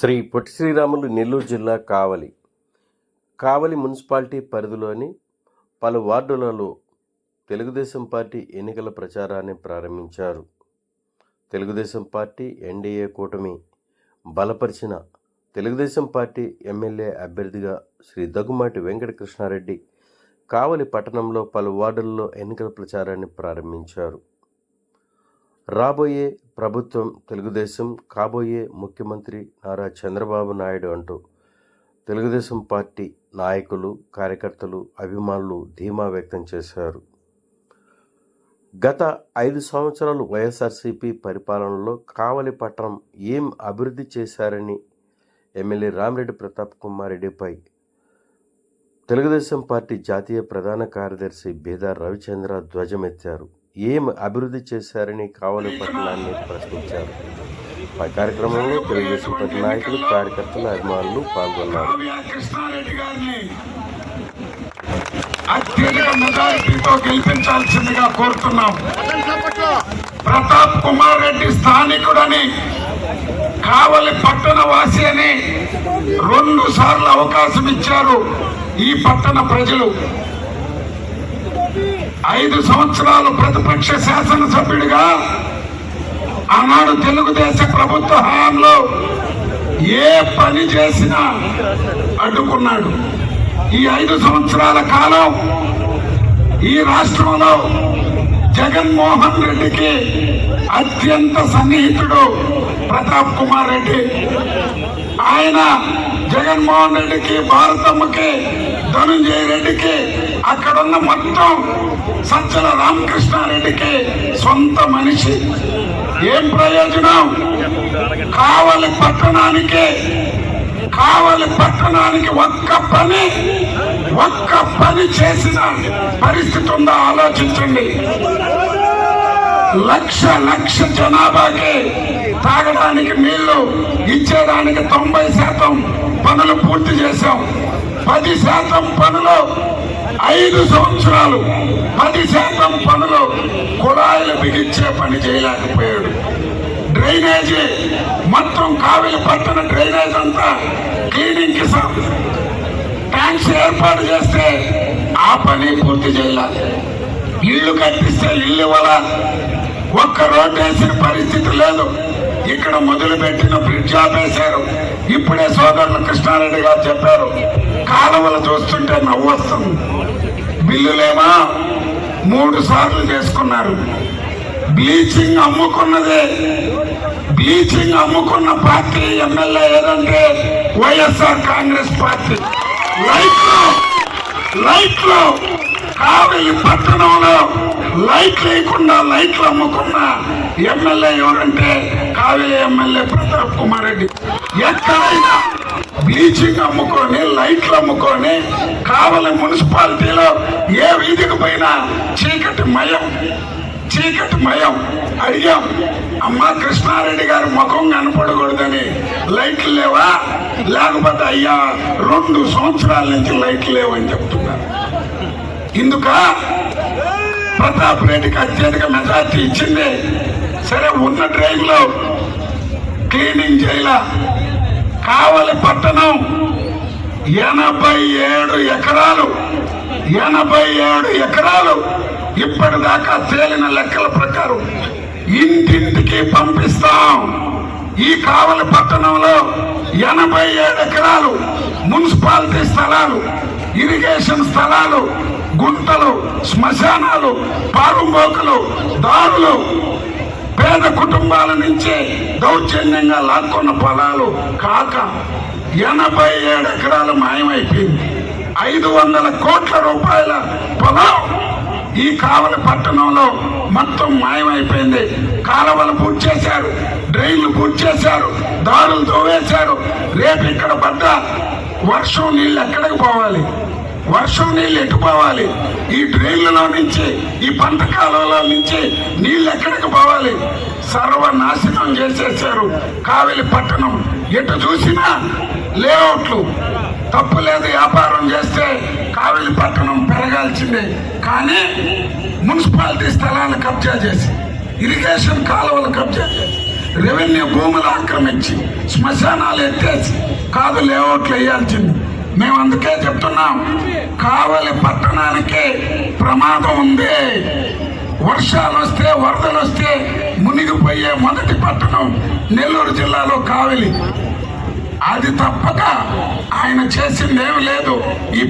శ్రీ పొట్టి శ్రీరాములు నెల్లూరు జిల్లా కావలి. కావలి మున్సిపాలిటీ పరిధిలోని పలు వార్డులలో తెలుగుదేశం పార్టీ ఎన్నికల ప్రచారాన్ని ప్రారంభించారు. తెలుగుదేశం పార్టీ ఎన్డీఏ కూటమి బలపరిచిన తెలుగుదేశం పార్టీ ఎమ్మెల్యే అభ్యర్థిగా శ్రీ దగ్గుమాటి వెంకటకృష్ణారెడ్డి కావలి పట్టణంలో పలు వార్డుల్లో ఎన్నికల ప్రచారాన్ని ప్రారంభించారు. రాబోయే ప్రభుత్వం తెలుగుదేశం కాబోయే ముఖ్యమంత్రి నారా చంద్రబాబు నాయుడు అంటూ తెలుగుదేశం పార్టీ నాయకులు కార్యకర్తలు అభిమానులు ధీమా వ్యక్తం చేశారు. గత ఐదు సంవత్సరాలు వైఎస్ఆర్సీపీ పరిపాలనలో కావలి పట్టణం ఏం అభివృద్ధి చేశారని ఎమ్మెల్యే రామిరెడ్డి ప్రతాప్ కుమార్ రెడ్డిపై తెలుగుదేశం పార్టీ జాతీయ ప్రధాన కార్యదర్శి బీదార్ రవిచంద్ర ధ్వజమెత్తారు. ఏం అభివృద్ధి చేశారని కావలి పట్టణాన్ని ప్రశ్నించారు. ఆ కార్యక్రమంలో తెలుగుదేశం పార్టీ నాయకులు కార్యకర్తలు అభిమానులు పాల్గొన్నారు. అత్యధిక మెజారిటీతో గెలిపించాల్సిందిగా కోరుతున్నాం. ప్రతాప్ కుమార్ రెడ్డి స్థానికుడని కావలి పట్టణ వాసి అని రెండు సార్లు అవకాశం ఇచ్చారు ఈ పట్టణ ప్రజలు. ఐదు సంవత్సరాలు ప్రతిపక్ష శాసనసభ్యుడిగా ఆనాడు తెలుగుదేశ ప్రభుత్వ హయాంలో ఏ పని చేసినా అడ్డుకున్నాడు. ఈ ఐదు సంవత్సరాల కాలం ఈ రాష్ట్రంలో జగన్మోహన్ రెడ్డికి అత్యంత సన్నిహితుడు ప్రతాప్ కుమార్ రెడ్డి. ఆయన జగన్మోహన్ రెడ్డికి భారతమ్మకి ధనుంజయ రెడ్డికి అక్కడున్న మొత్తం సజ్జల రామకృష్ణారెడ్డికి సొంత మనిషి. ఏం ప్రయోజనం? కావలి పట్టణానికి కావలి పట్టణానికి ఒక్క పని ఒక్క పని చేసిన పరిస్థితి ఉందా? ఆలోచించండి. లక్ష లక్ష జనాభాకి తాగడానికి నీళ్ళు ఇచ్చేదానికి తొంభై శాతం పనులు పూర్తి చేశాం. పది శాతం పనులు ఐదు సంవత్సరాలు పది శాతం పనులు కుళాయిలు బిగించే పని చేయలేకపోయాడు. డ్రైనేజీ. మొత్తం కావిలి పట్టణ డ్రైనేజ్ అంతా క్లీనింగ్కి ట్యాంక్స్ ఏర్పాటు చేస్తే ఆ పని పూర్తి చేయాలి. ఇల్లు కట్టిస్తే ఇల్లు ఇవ్వాల. ఒక్క రోడ్డు వేసిన పరిస్థితి లేదు. ఇక్కడ మొదలు పెట్టిన బ్రిడ్జ్ ఆపేశారు. ఇప్పుడే సోదరులు కృష్ణారెడ్డి గారు చెప్పారు. కాలువలు చూస్తుంటే నవ్వు వస్తుంది. బిల్లులేమా? మూడు సార్లు చేసుకున్నారు. బ్లీచింగ్ అమ్ముకున్నదే. బ్లీచింగ్ అమ్ముకున్న పార్టీ ఎమ్మెల్యే ఏదంటే వైఎస్ఆర్ కాంగ్రెస్ పార్టీ. లైట్లు లైట్లు. కావలి పట్టణంలో లైట్ లేకుండా లైట్లు అమ్ముకున్న ఎమ్మెల్యే ఎవరంటే కావలి ఎమ్మెల్యే ప్రతాప్ కుమార్ రెడ్డి. ఎక్కడైనా బ్లీచింగ్ అమ్ముకొని లైట్లు అమ్ముకొని కావలి మున్సిపాలిటీలో ఏ వీధికి పోయినా చీకటి మయం. చీకటి మయం అడిగాం అమ్మా కృష్ణారెడ్డి గారి ముఖం కనపడకూడదని లైట్లు లేవా? లేకపోతే అయ్యా రెండు సంవత్సరాల నుంచి లైట్లు లేవని చెప్తున్నారు. ఇందుక? ప్రతాప్ రెడ్డికి అత్యధిక మెజార్టీ ఇచ్చింది. సరే ఉన్న ట్రైన్లో క్లీనింగ్ చేయాల. కావలి పట్టణం ఎనభై ఏడు ఎకరాలు. ఎనభై ఏడు ఎకరాలు. ఇప్పటిదాకా తేలిన లెక్కల ప్రకారం ఇంటింటికి పంపిస్తాం. ఈ కావలి పట్టణంలో ఎనభై ఏడు ఎకరాలు మున్సిపాలిటీ స్థలాలు ఇరిగేషన్ స్థలాలు గుంటలు శ్మశానాలు పారుంబోకులు దారులు పేద కుటుంబాల నుంచి దౌర్జన్యంగా లాక్కున్న పొలాలు కాక ఎనభై ఏడు ఎకరాలు మాయమైపోయింది. ఐదు వందల కోట్ల రూపాయల పొలం ఈ కావలి పట్టణంలో మొత్తం మాయమైపోయింది. కాలువలు పూర్తి చేశారు డ్రైన్లు పూర్తి చేశారు దారులు తోవేశారు. రేపు ఇక్కడ పడ్డ వర్షం నీళ్ళు ఎక్కడికి పోవాలి? వర్షం నీళ్ళు ఎట్టుకోవాలి ఈ డ్రైన్లలో నుంచి ఈ పంట కాలంలో నుంచి నీళ్ళు ఎక్కడికి పోవాలి? సర్వనాశనం చేసేసారు కావలి పట్టణం. ఎటు చూసినా లేఅవుట్లు తప్పు లేదు వ్యాపారం చేస్తే పెరగాల్సిందే కానీ మున్సిపాలిటీ స్థలాన్ని కబ్జా చేసి ఇరిగేషన్ కాలువలు కబ్జా చేసి రెవెన్యూ భూములు ఆక్రమించి శ్మశానాలు ఎత్తేసి కాదు లేఅవుట్లు వేయాల్సింది. మేము అందుకే చెప్తున్నాం కావలి పట్టణానికి ప్రమాదం ఉంది. వర్షాలు వస్తే వరదలు వస్తే మునిగిపోయే మొదటి పట్టణం నెల్లూరు జిల్లాలో కావలి. అది తప్పక ఆయన చేసిందేమి లేదు. ఈ